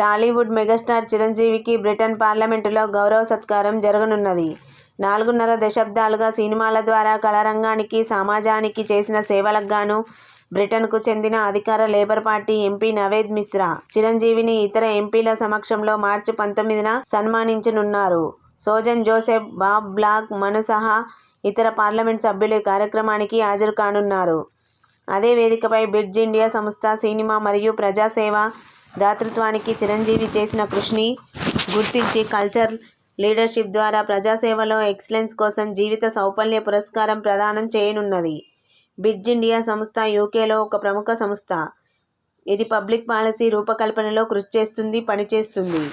Tollywood megastar చిరంజీవికి Britain పార్లమెంటులో గౌరవ సత్కారం జరగనున్నది. నాలుగున్నర దశాబ్దాలుగా సినిమాల ద్వారా కళారంగానికి, సమాజానికి చేసిన సేవలకు గాను బ్రిటన్కు చెందిన అధికార labour party MP Naved Mishra, చిరంజీవిని ఇతర ఎంపీల సమక్షంలో మార్చి పంతొమ్మిదిన సన్మానించనున్నారు. సోజన్ జోసెఫ్, బాబ్ బ్లాక్, మను సహా ఇతర పార్లమెంట్ సభ్యులు కార్యక్రమానికి కార్యక్రమానికి హాజరుకానున్నారు. అదే వేదికపై బ్రిడ్జ్ ఇండియా సంస్థ సినిమా మరియు ప్రజాసేవ, దాతృత్వానికి చిరంజీవి చేసిన కృషిని గుర్తించి కల్చర్ లీడర్షిప్ ద్వారా ప్రజాసేవలో ఎక్సలెన్స్ కోసం జీవిత సౌపల్య పురస్కారం ప్రదానం చేయనున్నది. బిడ్జ్ ఇండియా సంస్థ యూకేలో ఒక ప్రముఖ సంస్థ. ఇది పబ్లిక్ పాలసీ రూపకల్పనలో కృషి చేస్తుంది, పనిచేస్తుంది.